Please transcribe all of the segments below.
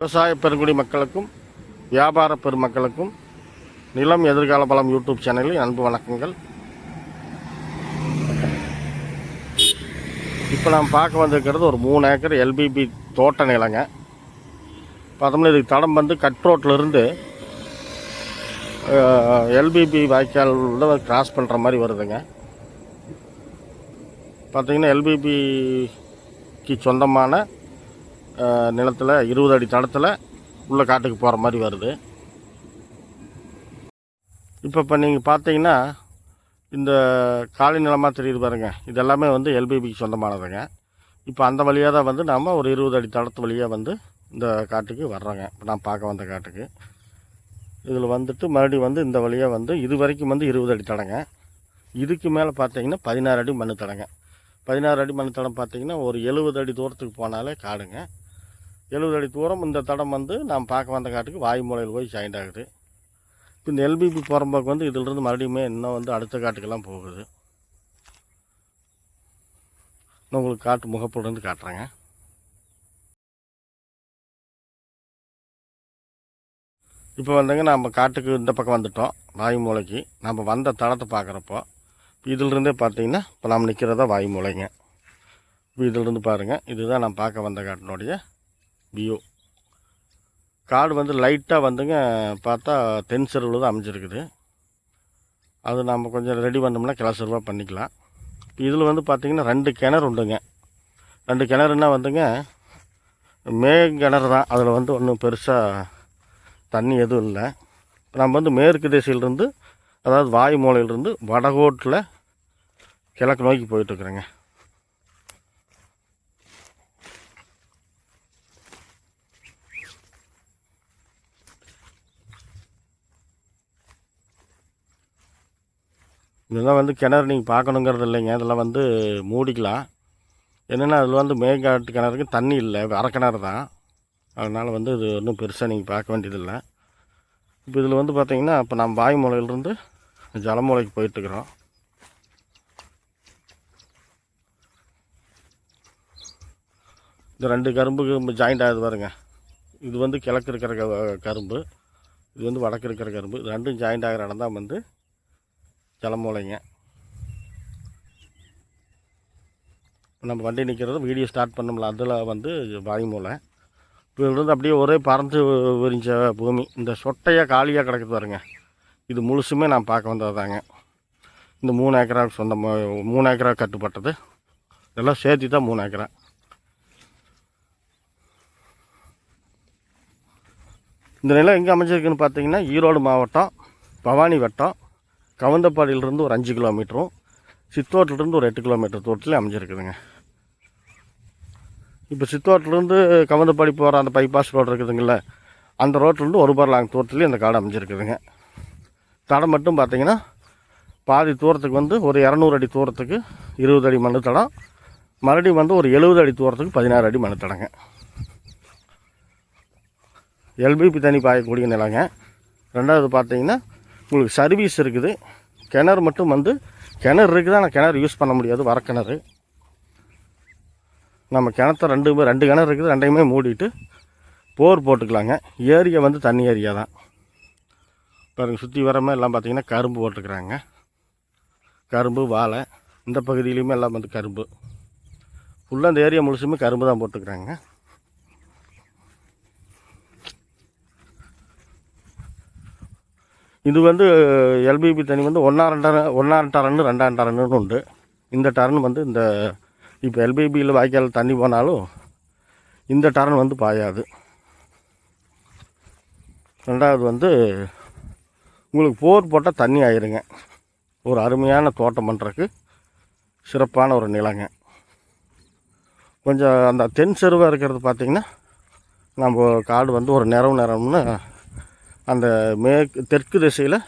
விவசாய பெருங்குடி மக்களுக்கும் வியாபார பெருமக்களுக்கும் நிலம் எதிர்கால பலம் யூடியூப் சேனலில் அன்பு வணக்கங்கள். இப்போ நாம் பார்க்க வந்திருக்கிறது ஒரு மூணு ஏக்கர் எல்பிபி தோட்ட நிலங்க. பார்த்தோம்னா இதுக்கு தடம் வந்து கட் ரோட்லேருந்து எல்பிபி வாய்க்கால் கிராஸ் பண்ணுற மாதிரி வருதுங்க. பார்த்தீங்கன்னா எல்பிபிக்கு சொந்தமான நிலத்தில் இருபது அடி தடத்தில் உள்ளே காட்டுக்கு போகிற மாதிரி வருது. இப்போ இப்போ நீங்கள் பார்த்தீங்கன்னா இந்த காலி நிலமாக தெரியுது பாருங்க. இதெல்லாமே வந்து எல்பிபிக்கு சொந்தமானதுங்க. இப்போ அந்த வழியாக தான் வந்து நாம் ஒரு இருபது அடி தடத்து வழியாக வந்து இந்த காட்டுக்கு வர்றோங்க. இப்போ நான் பார்க்க வந்த காட்டுக்கு. இதில் வந்துட்டு மறுபடியும் வந்து இந்த வழியாக வந்து இது வரைக்கும் வந்து இருபது அடி தடங்க. இதுக்கு மேலே பார்த்தீங்கன்னா பதினாறு அடி மண் தடங்க. பதினாறு அடி மண் தடம் பார்த்தீங்கன்னா ஒரு எழுபது அடி தூரத்துக்கு போனாலே காடுங்க. எழுபது அடி தூரம் இந்த தடம் வந்து நாம் பார்க்க வந்த காட்டுக்கு வாயுமூலையில் போய் ஜாயிண்ட் ஆகுது. இப்போ இந்த எல்பிபி புறம்போக்கு வந்து இதிலிருந்து மறுபடியுமே இன்னும் வந்து அடுத்த காட்டுக்கெல்லாம் போகுது. நான் உங்களுக்கு காட்டு முகப்புலேருந்து காட்டுறேங்க. இப்போ வந்துங்க நம்ம காட்டுக்கு இந்த பக்கம் வந்துட்டோம் வாயுமூலைக்கு நம்ம வந்த தடத்தை பார்க்குறப்போ இதிலிருந்தே பார்த்தீங்கன்னா இப்போ நாம் நிற்கிறதா வாயுமூலைங்க இப்போ இதிலிருந்து பாருங்கள் இதுதான் நான் பார்க்க வந்த காட்டினுடைய வியூ காடு வந்து லைட்டாக வந்துங்க பார்த்தா தென் செருவில் தான் அமைஞ்சிருக்குது. அது நம்ம கொஞ்சம் ரெடி பண்ணோம்னா கிளசருவாக பண்ணிக்கலாம். இதில் வந்து பார்த்திங்கன்னா ரெண்டு கிணறு உண்டுங்க. ரெண்டு கிணறுனா வந்துங்க மே கிணறு தான். அதில் வந்து ஒன்றும் பெருசாக தண்ணி எதுவும் இல்லை. இப்போ நம்ம வந்து மேற்கு திசையிலிருந்து அதாவது வாயு மூலையிலிருந்து வடகோட்டில் கிழக்கு நோக்கி போயிட்டுருக்குறேங்க இதெல்லாம் வந்து கிணறு நீங்கள் பார்க்கணுங்கிறது இல்லைங்க. இதெல்லாம் வந்து மூடிக்கலாம். என்னென்னா அதில் வந்து மேற்காட்டு கிணறுக்கு தண்ணி இல்லை. வர கிணறு தான். அதனால் வந்து இது ஒன்றும் பெருசாக நீங்கள் பார்க்க வேண்டியதில்லை. இப்போ இதில் வந்து பார்த்திங்கன்னா இப்போ நம்ம வாய்மூலையிலேருந்து ஜலமூலைக்கு போயிட்டுருக்குறோம் இந்த ரெண்டு கரும்புக்கு ஜாயிண்ட் ஆகுது பாருங்க. இது வந்து கிழக்கு இருக்கிற க- கரும்பு. இது வந்து வடக்கு இருக்கிற கரும்பு. ரெண்டும் ஜாயிண்ட் ஆகிற இடம் தான் வந்து ஜலமூலைங்க நம்ம வண்டி நிற்கிறது வீடியோ ஸ்டார்ட் பண்ணோம்ல அதில் வந்து வாய்மூலை இப்போ இருந்து அப்படியே ஒரே பறந்து விரிஞ்ச பூமி. இந்த சொட்டையாக காலியாக கிடக்குது பாருங்க. இது முழுசுமே நான் பார்க்க வந்ததாங்க இந்த மூணு ஏக்கரா சொந்த மூணு ஏக்கரா கட்டுப்பட்டது. இதெல்லாம் சேர்த்து தான் மூணு ஏக்கரா. இந்த நிலம் எங்கே அமைஞ்சிருக்குன்னு பார்த்தீங்கன்னா ஈரோடு மாவட்டம் பவானி வட்டம். கவந்தப்பாடியிலிருந்து ஒரு அஞ்சு கிலோமீட்டரும் சித்தோட்டிலிருந்து ஒரு எட்டு கிலோமீட்டர் தூரத்தில் அமைஞ்சிருக்குதுங்க. இப்போ சித்தோட்டிலேருந்து கவந்தப்பாடி போகிற அந்த பைபாஸ் ரோடு இருக்குதுங்கள அந்த ரோட்லேருந்து ஒரு பார் லாங் தூரத்துலேயும் இந்த காடு அமைஞ்சிருக்குதுங்க. தடம் மட்டும் பார்த்தீங்கன்னா பாதி தூரத்துக்கு வந்து ஒரு இரநூறு அடி தூரத்துக்கு இருபது அடி மண் தடம் மறுபடியும் வந்து ஒரு எழுபது அடி தூரத்துக்கு பதினாறு அடி மண் தடங்க. எல்பிபி தண்ணி பாயக்கூடிய நிலங்க. ரெண்டாவது பார்த்தீங்கன்னா உங்களுக்கு சர்வீஸ் இருக்குது. கிணறு மட்டும் வந்து கிணறு இருக்குது? ஆனால் கிணறு யூஸ் பண்ண முடியாது. வர கிணறு. நம்ம கிணத்த ரெண்டுமே ரெண்டு கிணறு இருக்குது. ரெண்டையுமே மூடிட்டு போர் போட்டுக்கலாங்க. ஏரியா வந்து தண்ணி ஏரியா தான். பாருங்கள் சுற்றி வரமே எல்லாம் பார்த்தீங்கன்னா கரும்பு போட்டுக்கிறாங்க கரும்பு வாழை இந்த பகுதியிலையுமே எல்லாம் வந்து கரும்பு. ஃபுல்லாக அந்த ஏரியா முழுசுமே கரும்பு தான் போட்டுக்கிறாங்க. இது வந்து எல்பிபி தண்ணி வந்து ஒன்றா ரெண்டரை ஒன்றா டரன்னு ரெண்டாம் டரன்னு உண்டு. இந்த டரன் வந்து இந்த இப்போ எல்பிபியில் வாய்க்கால் தண்ணி போனாலும் இந்த டரன் வந்து பாயாது. ரெண்டாவது வந்து உங்களுக்கு போர் போட்டால் தண்ணி ஆயிருங்க. ஒரு அருமையான தோட்டம் பண்ணுறதுக்கு சிறப்பான ஒரு நிலங்க. கொஞ்சம் அந்த தென் செருவாக இருக்கிறது பார்த்திங்கன்னா நம்ம காடு வந்து ஒரு நிறவு நிறம்னு அந்த மேற்கு தெற்கு திசையில்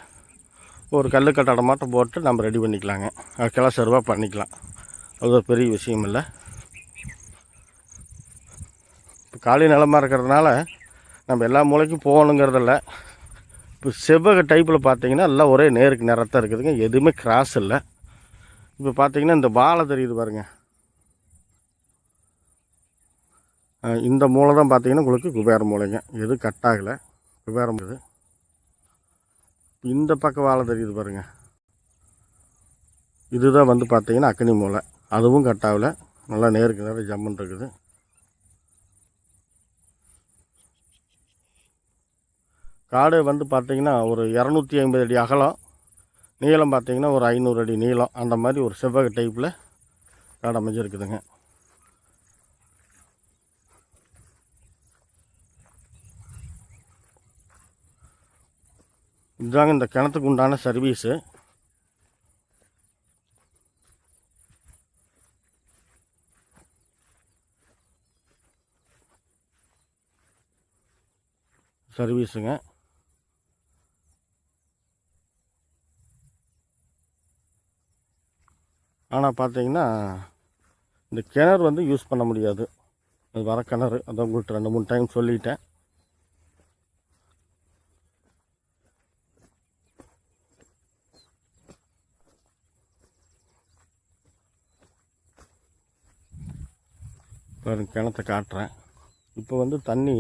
ஒரு கல் கட்டடம் மாட்டம் போட்டு நம்ம ரெடி பண்ணிக்கலாங்க. அதுக்கெல்லாம் கிளை செருவாக பண்ணிக்கலாம். அது ஒரு பெரிய விஷயம் இல்லை. இப்போ காலி நிலமாக இருக்கிறதுனால நம்ம எல்லா மூளைக்கும் போகணுங்கிறதில்ல இப்போ செவ்வக டைப்பில் பார்த்தீங்கன்னா எல்லாம் ஒரே நேருக்கு நிறத்தான் இருக்குதுங்க. எதுவுமே கிராஸ் இல்லை. இப்போ பார்த்தீங்கன்னா இந்த வாழை தெரியுது பாருங்க. இந்த மூளை தான் பார்த்தீங்கன்னா உங்களுக்கு குபேர மூளைங்க எதுவும் கட் ஆகலை. குபேரம் இது இந்த பக்கம் வாழை தெரியுது பாருங்க. இதுதான் வந்து பார்த்தீங்கன்னா அக்கனி மூளை அதுவும் கட்டாகல நல்லா நேருக்கு நேரம் ஜம்முன் இருக்குது. காடு வந்து பார்த்தீங்கன்னா ஒரு இரநூத்தி ஐம்பது அடி அகலம். நீளம் பார்த்தீங்கன்னா ஒரு ஐநூறு அடி நீளம். அந்த மாதிரி ஒரு செவ்வக டைப்பில் காடு அமைஞ்சிருக்குதுங்க. இதுதாங்க இந்த கிணத்துக்கு உண்டான சர்வீஸு சர்வீஸுங்க ஆனால் பார்த்தீங்கன்னா இந்த கிணறு வந்து யூஸ் பண்ண முடியாது. அது வர கிணறு. அதான் உங்கள்கிட்ட ரெண்டு மூணு டைம் சொல்லிட்டேன். இப்போ கிணத்த காட்டுறேன். இப்போ வந்து தண்ணி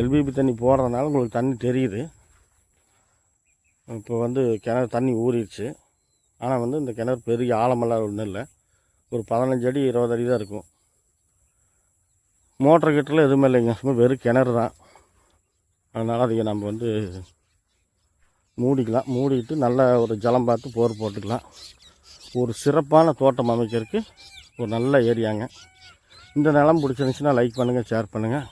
எல்பிபி தண்ணி போடுறதுனால உங்களுக்கு தண்ணி தெரியுது. இப்போ வந்து கிணறு தண்ணி ஊறிடுச்சு. ஆனால் வந்து இந்த கிணறு பெரிய ஆழமெல்லாம் ஒன்றும் இல்லை. ஒரு பதினஞ்சு அடி இருபது அடி தான் இருக்கும். மோட்டர் கிட்டலாம் எதுவுமே இல்லைங்க. சும்மா வெறும் கிணறு தான். அதனால் அதை நம்ம வந்து மூடிக்கலாம். மூடிட்டு நல்ல ஒரு ஜலம் பார்த்து போர் போட்டுக்கலாம். ஒரு சிறப்பான தோட்டம் அமைக்கிறதுக்கு ஒரு நல்ல ஏரியாங்க. இந்த நிலம் பிடிச்சிருந்துச்சுன்னா லைக் பண்ணுங்கள் ஷேர் பண்ணுங்கள்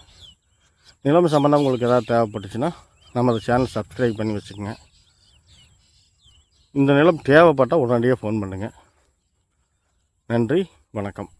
நிலம் சம்மந்தம் உங்களுக்கு எதாவது தேவைப்பட்டுச்சுன்னா நம்ம அந்த சேனல் சப்ஸ்கிரைப் பண்ணி வச்சுக்கோங்க. இந்த நிலம் தேவைப்பட்டால் உடனடியாக ஃபோன் பண்ணுங்கள் நன்றி வணக்கம்.